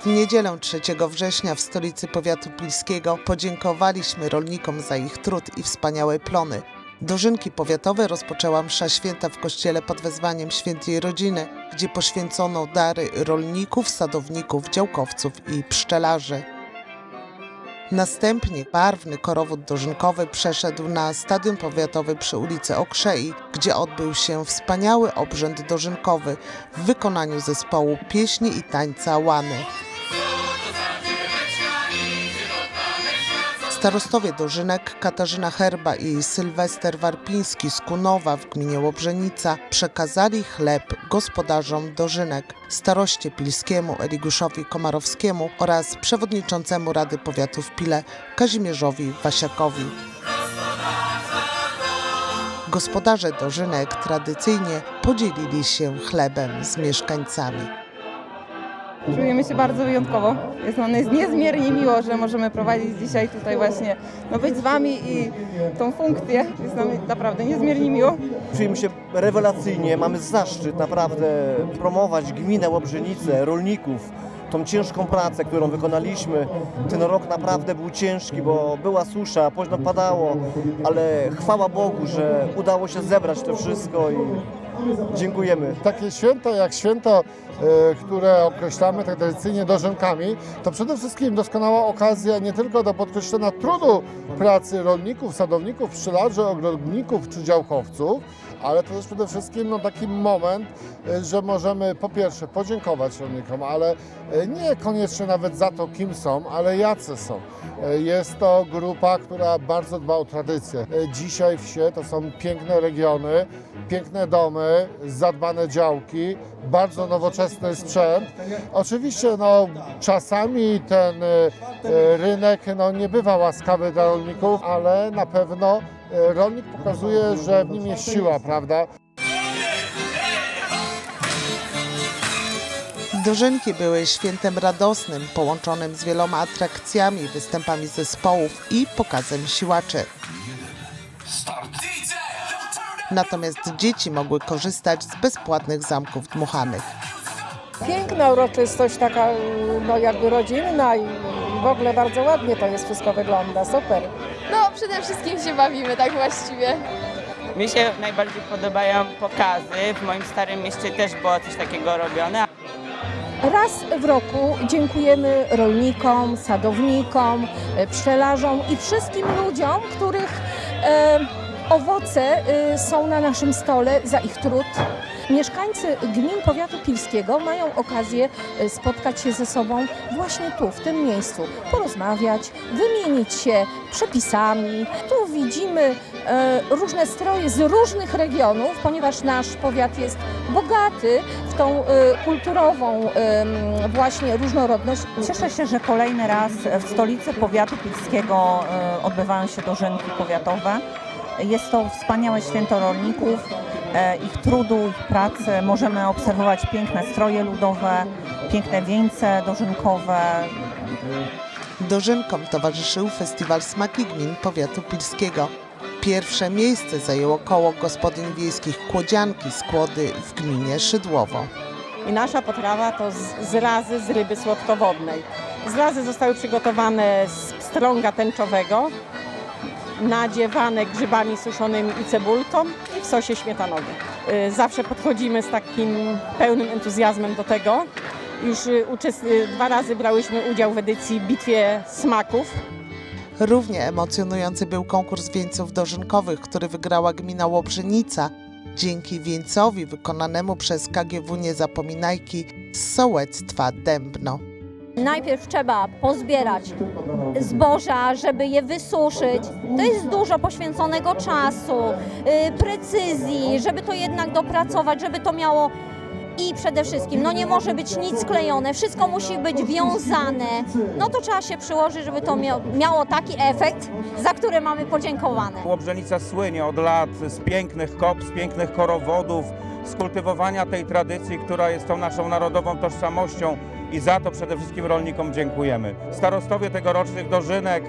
W niedzielę 3 września w stolicy powiatu pilskiego podziękowaliśmy rolnikom za ich trud i wspaniałe plony. Dożynki powiatowe rozpoczęła msza święta w kościele pod wezwaniem świętej rodziny, gdzie poświęcono dary rolników, sadowników, działkowców i pszczelarzy. Następnie barwny korowód dożynkowy przeszedł na stadion powiatowy przy ulicy Okrzei, gdzie odbył się wspaniały obrzęd dożynkowy w wykonaniu zespołu pieśni i tańca Łany. Starostowie Dożynek Katarzyna Herba i Sylwester Warpiński z Kunowa w gminie Łobrzenica przekazali chleb gospodarzom Dożynek, staroście pilskiemu Eliguszowi Komarowskiemu oraz przewodniczącemu Rady Powiatu w Pile Kazimierzowi Wasiakowi. Gospodarze Dożynek tradycyjnie podzielili się chlebem z mieszkańcami. Czujemy się bardzo wyjątkowo. Jest nam jest niezmiernie miło, że możemy prowadzić dzisiaj tutaj właśnie, no być z Wami i tą funkcję. Jest nam naprawdę niezmiernie miło. Czujemy się rewelacyjnie, mamy zaszczyt naprawdę promować gminę Łobrzynicę, rolników, tą ciężką pracę, którą wykonaliśmy. Ten rok naprawdę był ciężki, bo była susza, późno padało, ale chwała Bogu, że udało się zebrać to wszystko i dziękujemy. Takie święto jak święto, e, które określamy tak tradycyjnie dożynkami, to przede wszystkim doskonała okazja nie tylko do podkreślenia trudu pracy rolników, sadowników, pszczelarzy, ogrodników czy działkowców, ale to też przede wszystkim no, taki moment, e, że możemy po pierwsze podziękować rolnikom, ale e, nie koniecznie nawet za to, kim są, ale jacy są. Jest to grupa, która bardzo dba o tradycję. Dzisiaj wsie to są piękne regiony, piękne domy, zadbane działki, bardzo nowoczesny sprzęt. Oczywiście no, czasami ten e, rynek no, nie bywa łaskawy dla rolników, ale na pewno e, rolnik pokazuje, że w nim jest siła, prawda? Dożynki były świętem radosnym, połączonym z wieloma atrakcjami, występami zespołów i pokazem siłaczy. Natomiast dzieci mogły korzystać z bezpłatnych zamków dmuchanych. Piękna uroczystość, taka no jakby rodzinna i w ogóle bardzo ładnie to jest wszystko wygląda, super. No, przede wszystkim się bawimy, tak właściwie. Mi się najbardziej podobają pokazy. W moim starym mieście też było coś takiego robione. Raz w roku dziękujemy rolnikom, sadownikom, pszczelarzom i wszystkim ludziom, których e, owoce e, są na naszym stole za ich trud. Mieszkańcy gmin powiatu pilskiego mają okazję e, spotkać się ze sobą właśnie tu, w tym miejscu, porozmawiać, wymienić się przepisami. Tu widzimy e, różne stroje z różnych regionów, ponieważ nasz powiat jest bogaty w tą kulturową właśnie różnorodność. Cieszę się, że kolejny raz w stolicy powiatu pilskiego odbywają się dożynki powiatowe. Jest to wspaniałe święto rolników, e, ich trudu, ich pracy. Możemy obserwować piękne stroje ludowe, piękne wieńce dożynkowe, Dożynkom towarzyszył festiwal Smaki Gmin Powiatu Pilskiego. Pierwsze miejsce zajęło koło gospodyń wiejskich Kłodzianki z Kłody w gminie Szydłowo. I nasza potrawa to zrazy z ryby słodkowodnej. Zrazy zostały przygotowane z pstrąga tęczowego, nadziewane grzybami suszonymi i cebulką i w sosie śmietanowym. Y, Zawsze podchodzimy z takim pełnym entuzjazmem do tego. Już y, y, dwa razy brałyśmy udział w edycji Bitwie Smaków. Równie emocjonujący był konkurs wieńców dożynkowych, który wygrała gmina Łobrzynica. Dzięki wieńcowi wykonanemu przez KGW Niezapominajki z sołectwa Dębno. Najpierw trzeba pozbierać zboża, żeby je wysuszyć. To jest dużo poświęconego czasu, yy, precyzji, żeby to jednak dopracować, żeby to miało i przede wszystkim, no nie może być nic sklejone, wszystko musi być wiązane. No to trzeba się przyłożyć, żeby to mia- miało taki efekt, za który mamy podziękowane. Łobrzenica słynie od lat z pięknych kop, z pięknych korowodów, z kultywowania tej tradycji, która jest tą naszą narodową tożsamością i za to przede wszystkim rolnikom dziękujemy. Starostowie tegorocznych dożynek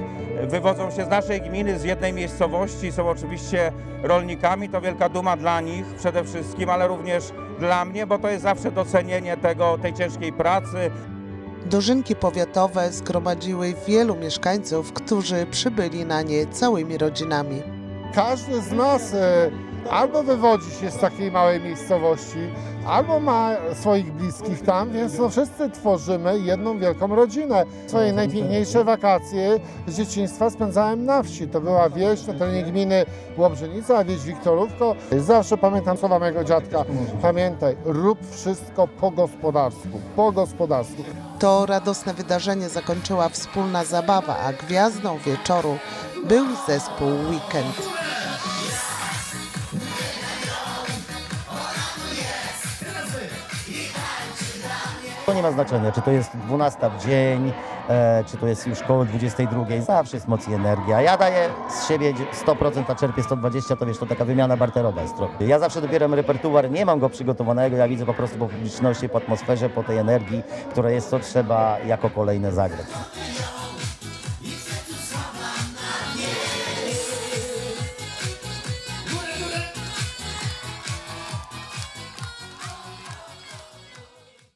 wywodzą się z naszej gminy, z jednej miejscowości, są oczywiście rolnikami, to wielka duma dla nich przede wszystkim, ale również dla mnie, bo to jest zawsze docenienie tego, tej ciężkiej pracy, Dożynki powiatowe zgromadziły wielu mieszkańców, którzy przybyli na nie całymi rodzinami. Każdy z nas e, albo wywodzi się z takiej małej miejscowości, albo ma swoich bliskich tam, więc no wszyscy tworzymy jedną wielką rodzinę. Swoje najpiękniejsze wakacje z dzieciństwa spędzałem na wsi. To była wieś na terenie gminy Łobrzynica, wieś Wiktorówko. Zawsze pamiętam słowa mojego dziadka. Pamiętaj, rób wszystko po gospodarsku, po gospodarsku. To radosne wydarzenie zakończyła wspólna zabawa, a gwiazdą wieczoru był zespół Weekend. To nie ma znaczenia, czy to jest 12 w dzień, e, czy to jest już koło 22. Zawsze jest moc i energia. Ja daję z siebie 100%, a czerpię 120, to wiesz, to taka wymiana barterowa jest trochę. Ja zawsze dobieram repertuar, nie mam go przygotowanego, ja widzę po prostu po publiczności, po atmosferze, po tej energii, która jest, co trzeba jako kolejne zagrać.